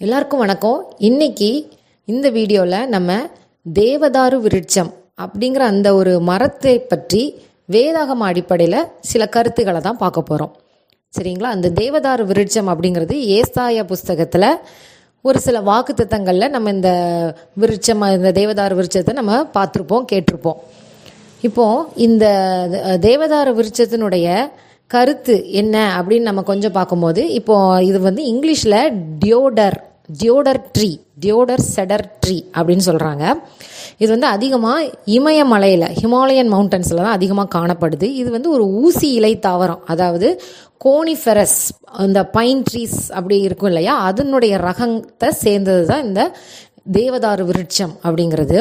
எல்லாருக்கும் வணக்கம். இன்னைக்கு இந்த வீடியோவில் நம்ம தேவதாரு விருட்சம் அப்படிங்கிற அந்த ஒரு மரத்தை பற்றி வேதாகம அடிப்படையில் சில கருத்துக்களை தான் பார்க்க போகிறோம் சரிங்களா? அந்த தேவதாரு விருட்சம் அப்படிங்கிறது ஏசாயா புஸ்தகத்தில் ஒரு சில வாக்கு திட்டங்களில் நம்ம இந்த விருட்சம் இந்த தேவதாரு விருட்சத்தை நம்ம பார்த்துருப்போம் கேட்டிருப்போம். இப்போ இந்த தேவதாரு விருட்சத்தினுடைய கருத்து என்ன அப்படின்னு நம்ம கொஞ்சம் பார்க்கும்போது இப்போ இது வந்து இங்கிலீஷில் deodar deodar tree deodar cedar tree அப்படின்னு சொல்கிறாங்க இது வந்து அதிகமாக இமயமலையில் ஹிமாலயன் மவுண்டன்ஸில் தான் அதிகமாக காணப்படுது. இது வந்து ஒரு ஊசி இலை தாவரம். அதாவது கோனிஃபெரஸ் அந்த பைன் ட்ரீஸ் அப்படி இருக்கும் இல்லையா? அதனுடைய ரகத்தை சேர்ந்தது தான் இந்த தேவதாரு விருட்சம் அப்படிங்கிறது.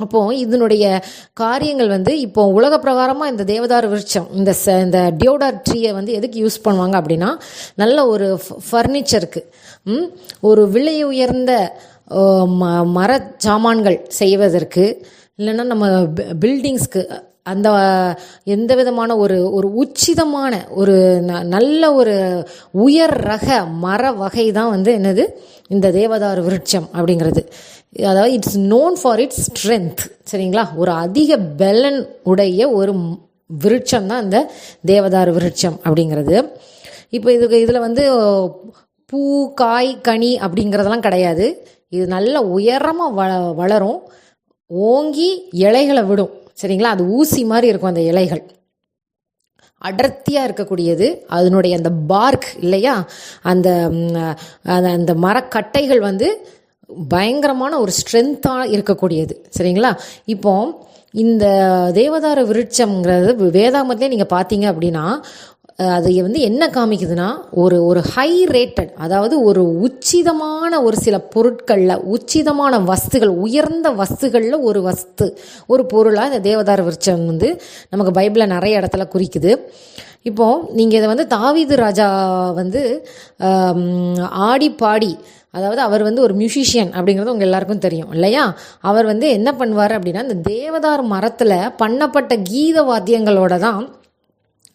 அப்போ இதனுடைய காரியங்கள் வந்து இப்போ உலக பிரகாரமாக இந்த தேவதாரு விருட்சம் இந்த ச இந்த டியோடார் ட்ரீயை வந்து எதுக்கு யூஸ் பண்ணுவாங்க அப்படின்னா நல்ல ஒரு ஃபர்னிச்சருக்கு ஒரு விலை உயர்ந்த ம மர சாமான்கள் செய்வதற்கு இல்லைன்னா நம்ம பில்டிங்ஸ்க்கு அந்த எந்த விதமான ஒரு ஒரு உச்சிதமான ஒரு ந- நல்ல ஒரு உயர் ரக மர வகை தான் வந்து என்னது? இந்த தேவதார் விருட்சம் அப்படிங்கிறது. அதாவது it's known for its strength சரிங்களா? ஒரு அதிக பெலன் உடைய ஒரு விருட்சம் தான் இந்த தேவதாரு விருட்சம் அப்படிங்கிறது. இப்போ இதுக்கு இதில் வந்து பூ காய் கனி அப்படிங்கிறதெல்லாம் கிடையாது. இது நல்ல உயரமாக வ வளரும். ஓங்கி இலைகளை விடும். சரிங்களா? அது ஊசி மாதிரி இருக்கும் அந்த இலைகள். அடர்த்தியாக இருக்கக்கூடியது. அதனுடைய அந்த பார்க் இல்லையா? அந்த அந்த- அந்த மரக்கட்டைகள் வந்து பயங்கரமான ஒரு ஸ்ட்ரென்த்தாக இருக்கக்கூடியது. சரிங்களா? இப்போ இந்த தேவதார விருட்சம்ங்கிறது வேதாமத்திலே நீங்கள் பார்த்தீங்க அப்படின்னா அது வந்து என்ன காமிக்குதுன்னா ஒரு ஒரு ஹை ரேட்டட் அதாவது ஒரு உச்சிதமான ஒரு சில பொருட்களில் உச்சிதமான வஸ்துகள் உயர்ந்த வஸ்துகளில் ஒரு வஸ்து ஒரு பொருளாக இந்த தேவதார விருட்சம் வந்து நமக்கு பைபிளில் நிறைய இடத்துல குறிக்குது. இப்போது நீங்கள் இதை வந்து தாவீது ராஜா வந்து ஆடி பாடி அதாவது அவர் வந்து ஒரு மியூசிஷியன் அப்படிங்கிறது உங்கள் எல்லாருக்கும் தெரியும் இல்லையா? அவர் வந்து என்ன பண்ணுவார் அப்படின்னா இந்த தேவதார் மரத்தில் பண்ணப்பட்ட கீத வாத்தியங்களோட தான்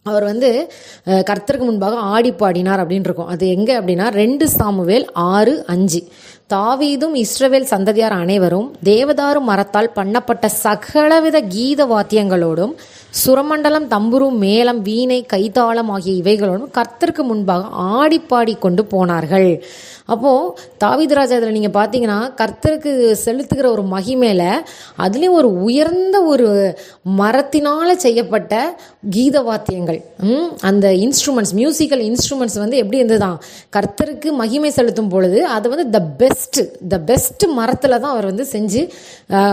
அவர் வந்து கர்த்தருக்கு முன்பாக ஆடி பாடினார் அப்படின்னு இருக்கும் அது எங்கே அப்படின்னா ரெண்டு சாமுவேல் ஆறு அஞ்சு. தாவீதும் இஸ்ரவேல் சந்ததியார் அனைவரும் தேவதாரு மரத்தால் பண்ணப்பட்ட சகலவித கீத வாத்தியங்களோடும் சுரமண்டலம் தம்புரு மேளம் வீணை கைத்தாளம் ஆகிய இவைகளோடும் கர்த்தருக்கு முன்பாக ஆடி பாடி கொண்டு போனார்கள். அப்போது தாவிதராஜா இதில் நீங்கள் பார்த்தீங்கன்னா கர்த்தருக்கு செலுத்துகிற ஒரு மகிமையில் அதுலேயும் ஒரு உயர்ந்த ஒரு மரத்தினால் செய்யப்பட்ட கீத வாத்தியங்கள் ம், அந்த இன்ஸ்ட்ருமெண்ட்ஸ் மியூசிக்கல் இன்ஸ்ட்ருமெண்ட்ஸ் வந்து எப்படி இருந்ததுதான் கர்த்தருக்கு மகிமை செலுத்தும் பொழுது அது வந்து த பெஸ்ட் த பெஸ்ட் மரத்தில் தான் அவர் வந்து செஞ்சு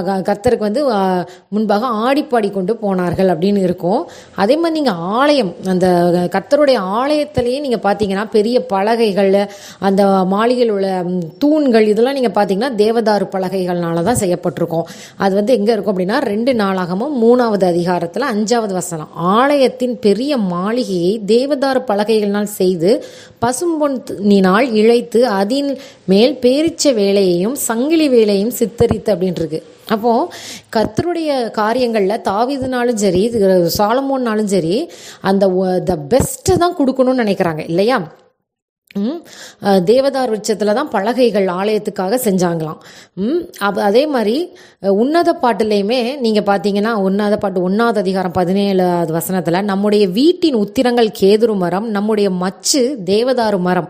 க- கர்த்தருக்கு வந்து முன்பாக ஆடிப்பாடி கொண்டு போனார்கள் அப்படின்னு இருக்கும். அதே மாதிரி நீங்கள் ஆலயம் அந்த கர்த்தருடைய ஆலயத்திலேயே நீங்கள் பார்த்தீங்கன்னா பெரிய பலகைகள் அந்த மாளிகையில் உள்ள தூண்கள் இதெல்லாம் நீங்கள் பார்த்தீங்கன்னா தேவதாரு பலகைகள்னால தான் செய்யப்பட்டிருக்கும். அது வந்து எங்கே இருக்கும் அப்படின்னா ரெண்டு நாளாகமும் மூணாவது அதிகாரத்தில் அஞ்சாவது வசனம். ஆலயத்தின் பெரிய மாளிகையை தேவதாரு பலகைகள்னால் செய்து பசும்பொன்னினால் இழைத்து அதின் மேல் பேரிச்ச வேலையையும் சங்கிலி வேலையையும் சித்தரித்து அப்படின்ட்டு அப்போது கத்தருடைய கர்த்தருடைய காரியங்களில் தாவீதுனாலும் சரி இது சாலமோன்னாலும் சரி அந்த த பெஸ்ட்டை தான் கொடுக்கணும்னு நினைக்கிறாங்க இல்லையா? தேவதார் விருட்சத்தில் தான் பலகைகள் ஆலயத்துக்காக செஞ்சாங்களாம். ம், அதே மாதிரி உன்னத பாட்டுலேயுமே நீங்கள் பார்த்தீங்கன்னா உன்னத பாட்டு ஒன்றாவது அதிகாரம் பதினேழாவது வசனத்தில் நம்முடைய வீட்டின் உத்திரங்கள் கேதுரு மரம் நம்முடைய மச்சு தேவதாரு மரம்.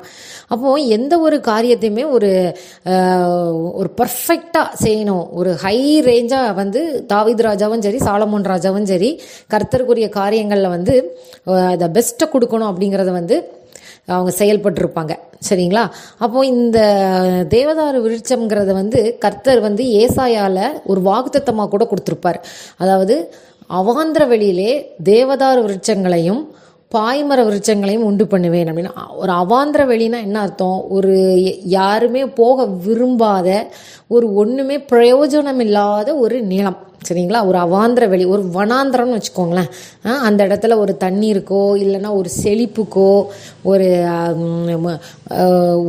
அப்போது எந்த ஒரு காரியத்தையுமே ஒரு ஒரு பர்ஃபெக்டாக செய்யணும். ஒரு ஹை ரேஞ்சாக வந்து தாவித் ராஜாவும் சரி சாலமோன் ராஜாவும் சரி கர்த்தருக்குரிய காரியங்களில் வந்து அதை பெஸ்ட்டை கொடுக்கணும் அப்படிங்கிறத வந்து அவங்க செயல்பட்டிருப்பாங்க. சரிங்களா? அப்போ இந்த தேவதாரு விருட்சம்ங்கிறத வந்து கர்த்தர் வந்து ஏசாயால ஒரு வாக்குத்தத்தமாக கூட கொடுத்துருப்பார். அதாவது அவாந்திர வெளியிலே தேவதாரு விருட்சங்களையும் பாய்மர விருட்சங்களையும் உண்டு பண்ணுவேன் அப்படின்னா. ஒரு அவாந்திர வெளினா என்ன அர்த்தம்? ஒரு யாருமே போக விரும்பாத ஒரு ஒன்றுமே பிரயோஜனம் இல்லாத ஒரு நிலம். சரிங்களா? ஒரு அவாந்திர வெளி ஒரு வனாந்திரம்னு வச்சுக்கோங்களேன். அந்த இடத்துல ஒரு தண்ணீருக்கோ இல்லைன்னா ஒரு செழிப்புக்கோ ஒரு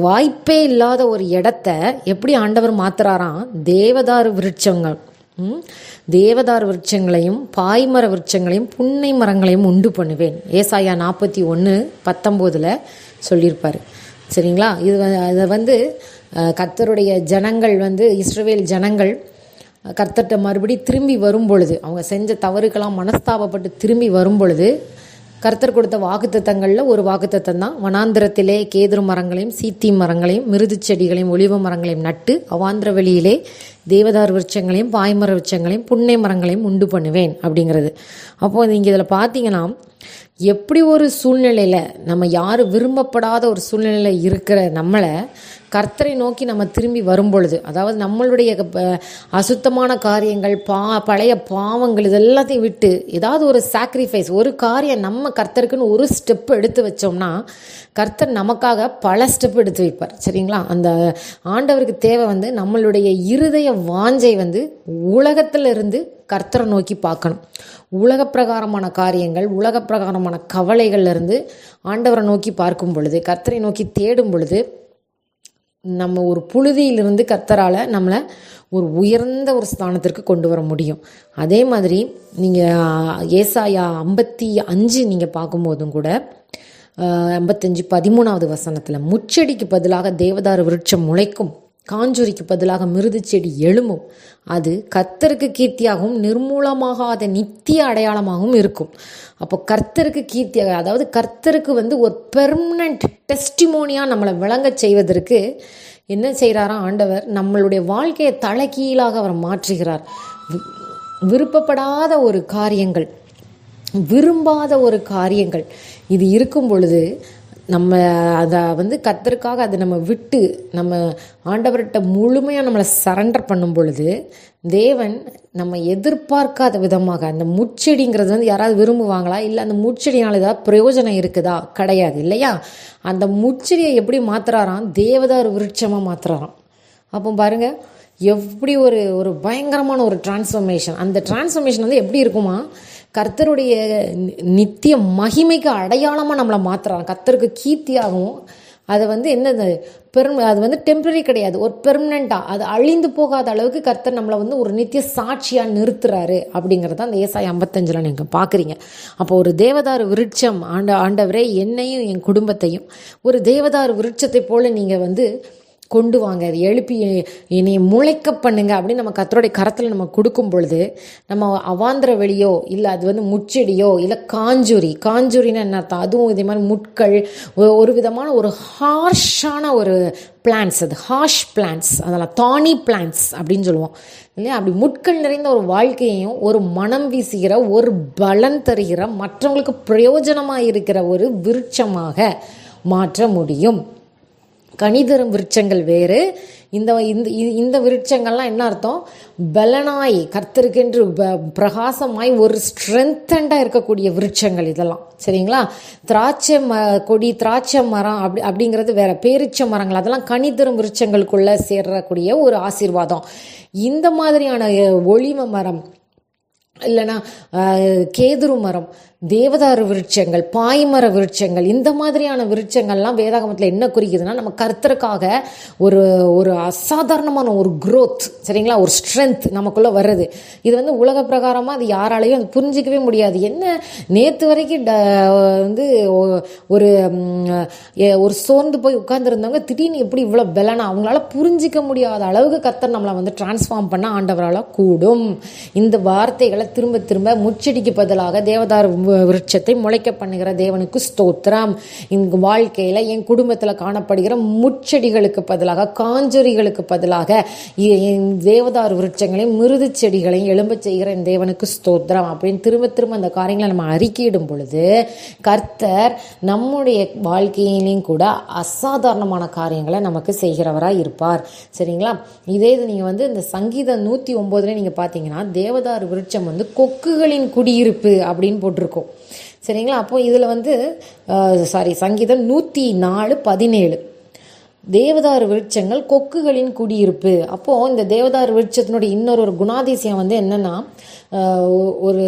வாய்ப்பே இல்லாத ஒரு இடத்த எப்படி ஆண்டவர் மாத்துறாராம்? தேவதாரு விருட்சங்கள். தேவதார் விருட்சங்களையும் பாய்மர விருட்சங்களையும் புன்னை மரங்களையும் உண்டு பண்ணுவேன். ஏசாயா நாற்பத்தி ஒன்று பத்தொம்போதில் சொல்லியிருப்பார். சரிங்களா? இது அதை வந்து கர்த்தருடைய ஜனங்கள் வந்து இஸ்ரேல் ஜனங்கள் கர்த்தர்கிட்ட மறுபடி திரும்பி வரும் பொழுது அவங்க செஞ்ச தவறுக்கெல்லாம் மனஸ்தாபப்பட்டு திரும்பி வரும் பொழுது கர்த்தர் கொடுத்த வாக்குத்தத்தங்களில் ஒரு வாக்குத்தத்தம் தான். வனாந்திரத்திலே கேதுரு மரங்களையும் சீத்தி மரங்களையும் மிருது செடிகளையும் ஒளிவ மரங்களையும் நட்டு அவாந்திர வெளியிலே தேவதார் விருட்சங்களையும் பாய்மர விருட்சங்களையும் புன்னை மரங்களையும் உண்டு பண்ணுவேன் அப்படிங்கிறது. அப்போது நீங்கள் இதில் பார்த்தீங்கன்னா எப்படி ஒரு சூழ்நிலையில் நம்ம யாரும் விரும்பப்படாத ஒரு சூழ்நிலையில் இருக்கிற நம்மளை கர்த்தரை நோக்கி நம்ம திரும்பி வரும்பொழுது அதாவது நம்மளுடைய அசுத்தமான காரியங்கள் பா பழைய பாவங்கள் இது எல்லாத்தையும் விட்டு ஏதாவது ஒரு சாக்ரிஃபைஸ் ஒரு காரியம் நம்ம கர்த்தருக்குன்னு ஒரு ஸ்டெப் எடுத்து வச்சோம்னா கர்த்தர் நமக்காக பல ஸ்டெப் எடுத்து வைப்பார். சரிங்களா? அந்த ஆண்டவருக்கு தேவை வந்து நம்மளுடைய இருதய வாஞ்சை வந்து உலகத்திலிருந்து கர்த்தரை நோக்கி பார்க்கணும். உலக பிரகாரமான காரியங்கள் உலக பிரகாரமான கவலைகள்லேருந்து ஆண்டவரை நோக்கி பார்க்கும் பொழுது கர்த்தரை நோக்கி தேடும் பொழுது நம்ம ஒரு புழுதியிலிருந்து கத்தரால் நம்மளை ஒரு உயர்ந்த ஒரு ஸ்தானத்திற்கு கொண்டு வர முடியும். அதே மாதிரி நீங்கள் ஏசாயா ஐம்பத்தி அஞ்சு நீங்கள் பார்க்கும்போதும் கூட ஐம்பத்தஞ்சு பதிமூணாவது வசனத்தில் முச்செடிக்கு பதிலாக தேவதார விருட்சம் முளைக்கும். காஞ்சூரிக்கு பதிலாக மிருது செடி எழும்பும். அது கர்த்தருக்கு கீர்த்தியாகவும் நிர்மூலமாகாத நித்திய அடையாளமாகவும் இருக்கும். அப்போ கர்த்தருக்கு கீர்த்தியாக அதாவது கர்த்தருக்கு வந்து ஒரு பெர்மனண்ட் டெஸ்டிமோனியாக நம்மளை விளங்க செய்வதற்கு என்ன செய்கிறாரா ஆண்டவர் நம்மளுடைய வாழ்க்கையை தலைகீழாக அவர் மாற்றுகிறார். வி- விருப்பப்படாத ஒரு காரியங்கள் விரும்பாத ஒரு காரியங்கள் இது இருக்கும் பொழுது நம்ம அதை வந்து கத்தருக்காக அதை நம்ம விட்டு நம்ம ஆண்டவர்கிட்ட முழுமையாக நம்மளை சரண்டர் பண்ணும் பொழுது தேவன் நம்ம எதிர்பார்க்காத விதமாக அந்த முச்செடிங்கிறது வந்து யாராவது விரும்புவாங்களா? இல்லை அந்த முச்செடினால் ஏதாவது பிரயோஜனம் இருக்குதா? கிடையாது இல்லையா? அந்த முச்செடியை எப்படி மாத்துறாராம்? தேவதார் விருட்சமாக மாத்துறாராம். அப்போ பாருங்க எப்படி ஒரு ஒரு பயங்கரமான ஒரு டிரான்ஸ்ஃபர்மேஷன் அந்த டிரான்ஸ்ஃபர்மேஷன் வந்து எப்படி இருக்குமா? கர்த்தருடைய நித்திய மகிமைக்கு அடையாளமாக நம்மளை மாற்றுறான் கர்த்தருக்கு கீர்த்தியாகவும் அதை வந்து என்னது? பெரும் அது வந்து டெம்பரரி கிடையாது. ஒரு பெர்மனண்ட்டாக அது அழிந்து போகாத அளவுக்கு கர்த்தர் நம்மளை வந்து ஒரு நித்திய சாட்சியாக நிறுத்துறாரு அப்படிங்கிறத அந்த ஏசாய் ஐம்பத்தஞ்சில் நீங்கள் பார்க்குறீங்க அப்போ ஒரு தேவதாரு விருட்சம் ஆண்ட ஆண்டவரே என்னையும் என் குடும்பத்தையும் ஒரு தேவதாரு விருட்சத்தை போல நீங்கள் வந்து கொண்டு வாங்க. அதை எழுப்பி என்னை முளைக்க பண்ணுங்க அப்படின்னு நம்ம கத்தருடைய கரத்தில் நம்ம கொடுக்கும் பொழுது நம்ம அவாந்திர வெளியோ இல்லை அது வந்து முச்செடியோ இல்லை காஞ்சூரி காஞ்சூரின்னு என்ன அர்த்தம்? அதுவும் இதே மாதிரி முட்கள் ஒரு விதமான ஒரு ஹார்ஷான ஒரு பிளான்ஸ் அது. ஹார்ஷ் பிளான்ஸ் அதெல்லாம் தானி பிளான்ஸ் அப்படின்னு சொல்லுவோம். இல்லையா? அப்படி முட்கள் நிறைந்த ஒரு வாழ்க்கையையும் ஒரு மனம் வீசுகிற ஒரு பலன் தருகிற மற்றவங்களுக்கு பிரயோஜனமாக இருக்கிற ஒரு விருட்சமாக மாற்ற முடியும். கனிதரும் விருட்சங்கள் வேறு. இந்த இந்த இந்த விருட்சங்கள்லாம் என்ன அர்த்தம்? பலனாய் கர்த்தருக்கென்று ப- பிரகாசமாய் ஒரு ஸ்ட்ரென்தண்டாக இருக்கக்கூடிய விருட்சங்கள் இதெல்லாம். சரிங்களா? திராட்சை ம கொடி திராட்சை மரம் அப்படி அப்படிங்கிறது வேற. பேரிச்ச மரங்கள் அதெல்லாம் கனிதரும் விருட்சங்களுக்குள்ளே சேரக்கூடிய ஒரு ஆசீர்வாதம். இந்த மாதிரியான ஒளிம மரம் இல்லைன்னா கேதுரு மரம் தேவதாரு விருட்சங்கள் பாய்மர விருட்சங்கள் இந்த மாதிரியான விருட்சங்கள்லாம் வேதாகமத்தில் என்ன குறிக்குதுன்னா நம்ம கர்த்தருக்காக ஒரு ஒரு அசாதாரணமான ஒரு க்ரோத் சரிங்களா? ஒரு ஸ்ட்ரென்த் நமக்குள்ளே வர்றது. இது வந்து உலக பிரகாரமாக அது யாராலையும் அது புரிஞ்சிக்கவே முடியாது. என்ன? நேற்று வரைக்கும் ட- வந்து ஒரு ஒரு சோர்ந்து போய் உட்கார்ந்துருந்தவங்க திடீர்னு எப்படி இவ்வளோ பலனா அவங்களால புரிஞ்சிக்க முடியாத அளவுக்கு கர்த்தர் நம்மளை வந்து டிரான்ஸ்ஃபார்ம் பண்ண ஆண்டவரால் கூடும். இந்த வார்த்தைகளை திரும்ப திரும்ப முச்சடிக்கு பதிலாக தேவதார் விருட்சத்தை முளைக்க பண்ணுகிற தேவனுக்கு ஸ்தோத்திரம். எங்கள் வாழ்க்கையில் என் குடும்பத்தில் காணப்படுகிற முச்செடிகளுக்கு பதிலாக காஞ்சொரிகளுக்கு பதிலாக என் தேவதார் விருட்சங்களையும் மிருது செடிகளையும் எழும்ப செய்கிற என் தேவனுக்கு ஸ்தோத்திரம் அப்படின்னு திரும்ப திரும்ப அந்த காரியங்களை நம்ம அறிக்கையிடும் பொழுது கர்த்தர் நம்முடைய வாழ்க்கையிலையும் கூட அசாதாரணமான காரியங்களை நமக்கு செய்கிறவராக இருப்பார். சரிங்களா? இதே இது நீங்கள் வந்து இந்த சங்கீதம் நூற்றி ஒம்போதுல நீங்கள் பார்த்தீங்கன்னா தேவதார் விருட்சம் வந்து கொக்குகளின் குடியிருப்பு அப்படின்னு போட்டிருக்கோம். சரிங்களா? அப்போ இதில் வந்து சாரி சங்கீதம் நூற்றி நாலு பதினேழு. தேவதாரு விருட்சங்கள் கொக்குகளின் குடியிருப்பு. அப்போது இந்த தேவதாரு விருட்சத்தினுடைய இன்னொரு ஒரு குணாதிசயம் வந்து என்னென்னா ஒரு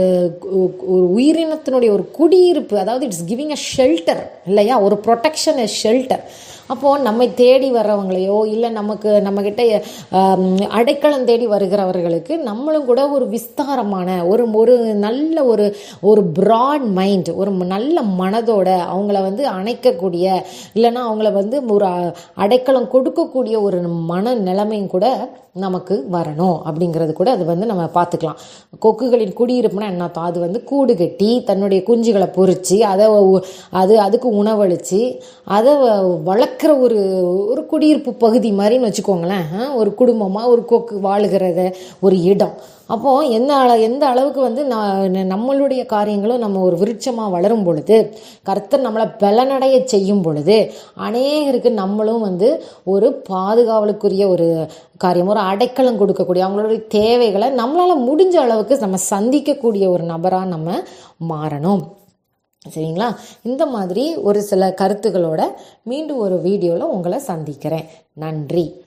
ஒரு உயிரினத்தினுடைய ஒரு குடியிருப்பு. அதாவது இட்ஸ் கிவிங் அ ஷெல்டர் இல்லையா? ஒரு ப்ரொடெக்ஷன் ஷெல்டர் அப்போது நம்மை தேடி வர்றவங்களையோ இல்லை நமக்கு நம்மக்கிட்ட அடைக்கலம் தேடி வருகிறவர்களுக்கு நம்மளும் கூட ஒரு விஸ்தாரமான ஒரு ஒரு நல்ல ஒரு ஒரு ப்ராட் மைண்ட் ஒரு நல்ல மனதோட அவங்கள வந்து அணைக்கக்கூடிய இல்லைன்னா அவங்கள வந்து ஒரு அடைக்கலம் கொடுக்கக்கூடிய ஒரு மன நிலைமையும் கூட நமக்கு வரணும் அப்படிங்கிறது கூட அது வந்து நம்ம பார்த்துக்கலாம். கொக்குகளின் குடியிருப்புனா என்ன அது வந்து கூடு கட்டி தன்னுடைய குஞ்சுகளை பொறிச்சு அதை அது அதுக்கு உணவளித்து அதை வளர்க்குற ஒரு ஒரு குடியிருப்பு பகுதி மாதிரின்னு வச்சுக்கோங்களேன். ஒரு குடும்பமாக ஒரு கொக்கு வாழுகிறத ஒரு இடம். அப்போது என்ன அள எந்த அளவுக்கு வந்து நான் நம்மளுடைய காரியங்களும் நம்ம ஒரு விருட்சமாக வளரும் பொழுது கர்த்தர் நம்மளை பலனடைய செய்யும் பொழுது அநேகருக்கு நம்மளும் வந்து ஒரு பாதுகாவலுக்குரிய ஒரு காரியம் ஒரு அடைக்கலம் கொடுக்கக்கூடிய அவங்களுடைய தேவைகளை நம்மளால் முடிஞ்ச அளவுக்கு நம்ம சந்திக்கக்கூடிய ஒரு நபராக நம்ம மாறணும். சரிங்களா? இந்த மாதிரி ஒரு சில கருத்துக்களோட மீண்டும் ஒரு வீடியோவில் உங்களை சந்திக்கிறேன். நன்றி.